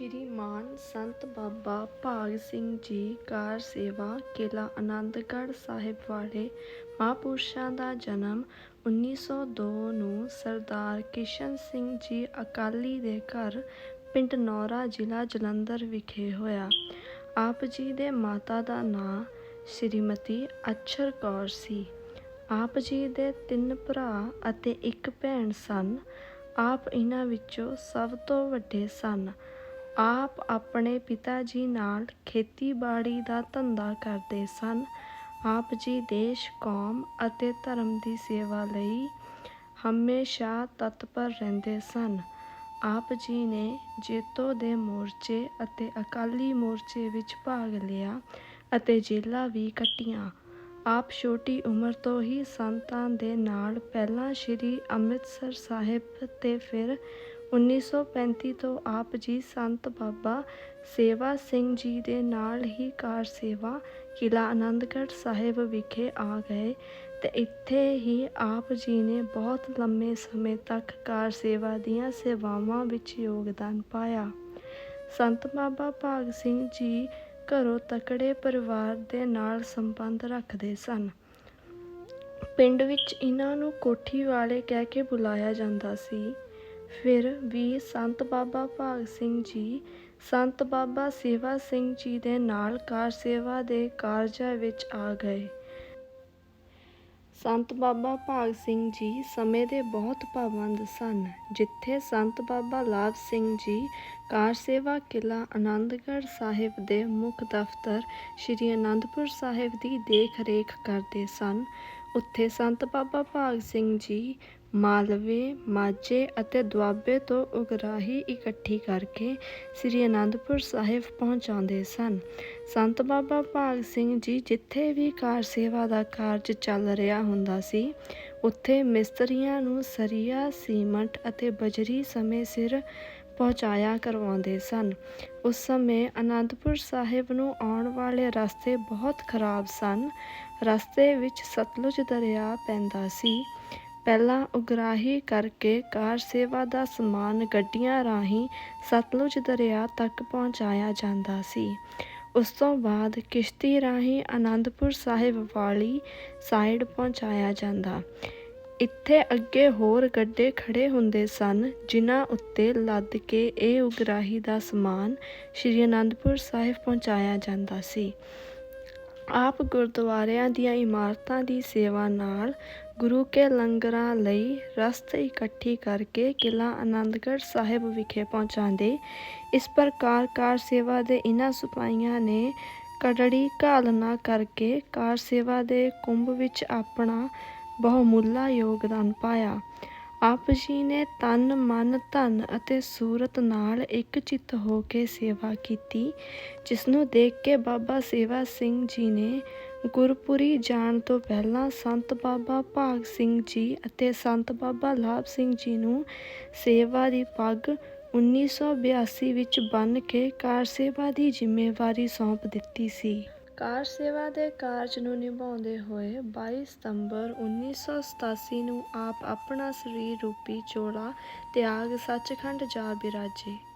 ਸ਼੍ਰੀਮਾਨ ਸੰਤ ਬਾਬਾ ਭਾਗ ਸਿੰਘ ਜੀ ਕਾਰ ਸੇਵਾ ਕਿਲ੍ਹਾ ਆਨੰਦਗੜ੍ਹ ਸਾਹਿਬ ਵਾਲੇ ਮਹਾਂਪੁਰਸ਼ਾਂ ਦਾ ਜਨਮ 1902 ਨੂੰ ਸਰਦਾਰ ਕਿਸ਼ਨ ਸਿੰਘ ਜੀ ਅਕਾਲੀ ਦੇ ਘਰ ਪਿੰਡ ਨੌਰਾ ਜ਼ਿਲ੍ਹਾ ਜਲੰਧਰ ਵਿਖੇ ਹੋਇਆ। ਆਪ ਜੀ ਦੇ ਮਾਤਾ ਦਾ ਨਾਂ ਸ਼੍ਰੀਮਤੀ ਅਛਰ ਕੌਰ ਸੀ। ਆਪ ਜੀ ਦੇ ਤਿੰਨ ਭਰਾ ਅਤੇ ਇੱਕ ਭੈਣ ਸਨ। ਆਪ ਇਹਨਾਂ ਵਿੱਚੋਂ ਸਭ ਤੋਂ ਵੱਡੇ ਸਨ। ਆਪ ਆਪਣੇ ਪਿਤਾ ਜੀ ਨਾਲ ਖੇਤੀਬਾੜੀ ਦਾ ਧੰਦਾ ਕਰਦੇ ਸਨ। ਆਪ ਜੀ ਦੇਸ਼, ਕੌਮ ਅਤੇ ਧਰਮ ਦੀ ਸੇਵਾ ਲਈ ਹਮੇਸ਼ਾ ਤਤਪਰ ਰਹਿੰਦੇ ਸਨ। ਆਪ ਜੀ ਨੇ ਜੇਤੋ ਦੇ ਮੋਰਚੇ ਅਤੇ ਅਕਾਲੀ ਮੋਰਚੇ ਵਿੱਚ ਭਾਗ ਲਿਆ ਅਤੇ ਜੇਲਾਂ ਵੀ ਕੱਟੀਆਂ। ਆਪ ਛੋਟੀ ਉਮਰ ਤੋਂ ਹੀ ਸੰਤਾਂ ਦੇ ਨਾਲ ਪਹਿਲਾਂ ਸ੍ਰੀ ਅੰਮ੍ਰਿਤਸਰ ਸਾਹਿਬ ਤੇ ਫਿਰ 1935 ਤੋਂ ਆਪ ਜੀ ਸੰਤ ਬਾਬਾ ਸੇਵਾ ਸਿੰਘ ਜੀ ਦੇ ਨਾਲ ਹੀ ਕਾਰ ਸੇਵਾ ਕਿਲ੍ਹਾ ਆਨੰਦਗੜ੍ਹ ਸਾਹਿਬ ਵਿਖੇ ਆ ਗਏ ਤੇ ਇੱਥੇ ਹੀ ਆਪ ਜੀ ਨੇ ਬਹੁਤ ਲੰਮੇ ਸਮੇਂ ਤੱਕ ਕਾਰ ਸੇਵਾ ਦੀਆਂ ਸੇਵਾਵਾਂ ਵਿੱਚ ਯੋਗਦਾਨ ਪਾਇਆ। ਸੰਤ ਬਾਬਾ ਭਾਗ ਸਿੰਘ ਜੀ ਘਰੋਂ ਤਕੜੇ ਪਰਿਵਾਰ ਦੇ ਨਾਲ ਸੰਬੰਧ ਰੱਖਦੇ ਸਨ। ਪਿੰਡ ਵਿੱਚ ਇਹਨਾਂ ਨੂੰ ਕੋਠੀ ਵਾਲੇ ਕਹਿ ਕੇ ਬੁਲਾਇਆ ਜਾਂਦਾ ਸੀ। ਫਿਰ ਵੀ ਸੰਤ ਬਾਬਾ ਭਾਗ ਸਿੰਘ ਜੀ, ਸੰਤ ਬਾਬਾ ਸੇਵਾ ਸਿੰਘ ਜੀ ਦੇ ਨਾਲ ਕਾਰ ਸੇਵਾ ਦੇ ਕਾਰਜਾਂ ਵਿੱਚ ਆ ਗਏ। ਸੰਤ ਬਾਬਾ ਭਾਗ ਸਿੰਘ ਜੀ ਸਮੇਂ ਦੇ ਬਹੁਤ ਪਾਬੰਦ ਸਨ, ਜਿੱਥੇ ਸੰਤ ਬਾਬਾ ਲਾਭ ਸਿੰਘ ਜੀ ਕਾਰ ਸੇਵਾ ਕਿਲ੍ਹਾ ਆਨੰਦਗੜ੍ਹ ਸਾਹਿਬ ਦੇ ਮੁੱਖ ਦਫ਼ਤਰ ਸ੍ਰੀ ਅਨੰਦਪੁਰ ਸਾਹਿਬ ਦੀ ਦੇਖ ਰੇਖ ਕਰਦੇ ਸਨ। ਉੱਥੇ ਸੰਤ ਬਾਬਾ ਭਾਗ ਸਿੰਘ ਜੀ ਮਾਲਵੇ, ਮਾਝੇ ਅਤੇ ਦੁਆਬੇ ਤੋਂ ਉਗਰਾਹੀ ਇਕੱਠੀ ਕਰਕੇ ਸ੍ਰੀ ਅਨੰਦਪੁਰ ਸਾਹਿਬ ਪਹੁੰਚਾਉਂਦੇ ਸਨ। ਸੰਤ ਬਾਬਾ ਭਾਗ ਸਿੰਘ ਜੀ ਜਿੱਥੇ ਵੀ ਕਾਰ ਸੇਵਾ ਦਾ ਕਾਰਜ ਚੱਲ ਰਿਹਾ ਹੁੰਦਾ ਸੀ, ਉੱਥੇ ਮਿਸਤਰੀਆਂ ਨੂੰ ਸਰੀਆ, ਸੀਮੰਟ ਅਤੇ ਬਜਰੀ ਸਮੇਂ ਸਿਰ ਪਹੁੰਚਾਇਆ ਕਰਵਾਉਂਦੇ ਸਨ। ਉਸ ਸਮੇਂ ਅਨੰਦਪੁਰ ਸਾਹਿਬ ਨੂੰ ਆਉਣ ਵਾਲੇ ਰਸਤੇ ਬਹੁਤ ਖਰਾਬ ਸਨ। ਰਸਤੇ ਵਿੱਚ ਸਤਲੁਜ ਦਰਿਆ ਪੈਂਦਾ ਸੀ। ਪਹਿਲਾਂ ਉਗਰਾਹੀ ਕਰਕੇ ਕਾਰ ਸੇਵਾ ਦਾ ਸਮਾਨ ਗੱਡੀਆਂ ਰਾਹੀਂ ਸਤਲੁਜ ਦਰਿਆ ਤੱਕ ਪਹੁੰਚਾਇਆ ਜਾਂਦਾ ਸੀ। ਉਸ ਤੋਂ ਬਾਅਦ ਕਿਸ਼ਤੀ ਰਾਹੀਂ ਆਨੰਦਪੁਰ ਸਾਹਿਬ ਵਾਲੀ ਸਾਈਡ ਪਹੁੰਚਾਇਆ ਜਾਂਦਾ। ਇੱਥੇ ਅੱਗੇ ਹੋਰ ਗੱਡੇ ਖੜੇ ਹੁੰਦੇ ਸਨ, ਜਿਨ੍ਹਾਂ ਉੱਤੇ ਲੱਦ ਕੇ ਇਹ ਉਗਰਾਹੀ ਦਾ ਸਮਾਨ ਸ਼੍ਰੀ ਅਨੰਦਪੁਰ ਸਾਹਿਬ ਪਹੁੰਚਾਇਆ ਜਾਂਦਾ ਸੀ। ਆਪ ਗੁਰਦੁਆਰਿਆਂ ਦੀਆਂ ਇਮਾਰਤਾਂ ਦੀ ਸੇਵਾ ਨਾਲ ਗੁਰੂ ਕੇ ਲੰਗਰਾਂ ਲਈ ਰਸਤ ਇਕੱਠੀ ਕਰਕੇ ਕਿਲ੍ਹਾ ਆਨੰਦਗੜ੍ਹ ਸਾਹਿਬ ਵਿਖੇ ਪਹੁੰਚਾਉਂਦੇ। ਇਸ ਪ੍ਰਕਾਰ ਕਾਰ ਸੇਵਾ ਦੇ ਇਹਨਾਂ ਸਿਪਾਹੀਆਂ ਨੇ ਕੜੜੀ ਘਾਲਣਾ ਕਰਕੇ ਕਾਰ ਸੇਵਾ ਦੇ ਕੁੰਭ ਵਿੱਚ ਆਪਣਾ ਬਹੁਮੁੱਲਾ ਯੋਗਦਾਨ ਪਾਇਆ। ਆਪ ਜੀ ਨੇ ਤਨ, ਮਨ, ਧਨ ਅਤੇ ਸੂਰਤ ਨਾਲ ਇੱਕ ਚਿੱਤ ਹੋ ਕੇ ਸੇਵਾ ਕੀਤੀ ਜਿਸ ਨੂੰ ਦੇਖ ਕੇ ਬਾਬਾ ਸੇਵਾ ਸਿੰਘ ਜੀ ਨੇ ਗੁਰਪੁਰੀ ਜਾਣ ਤੋਂ ਪਹਿਲਾਂ ਸੰਤ ਬਾਬਾ ਭਾਗ ਸਿੰਘ ਜੀ ਅਤੇ ਸੰਤ ਬਾਬਾ ਲਾਭ ਸਿੰਘ ਜੀ ਨੂੰ ਸੇਵਾ ਦੀ ਪੱਗ 1982 ਵਿੱਚ ਬੰਨ੍ਹ ਕੇ ਕਾਰ ਸੇਵਾ ਦੀ ਜ਼ਿੰਮੇਵਾਰੀ ਸੌਂਪ ਦਿੱਤੀ ਸੀ। ਕਾਰ ਸੇਵਾ ਦੇ ਕਾਰਜ ਨੂੰ ਨਿਭਾਉਂਦੇ ਹੋਏ 22 ਸਤੰਬਰ 1987 ਨੂੰ ਆਪ ਆਪਣਾ ਸਰੀਰ ਰੂਪੀ ਚੋਲਾ ਤਿਆਗ ਸੱਚਖੰਡ ਜਾ ਬਿਰਾਜੇ।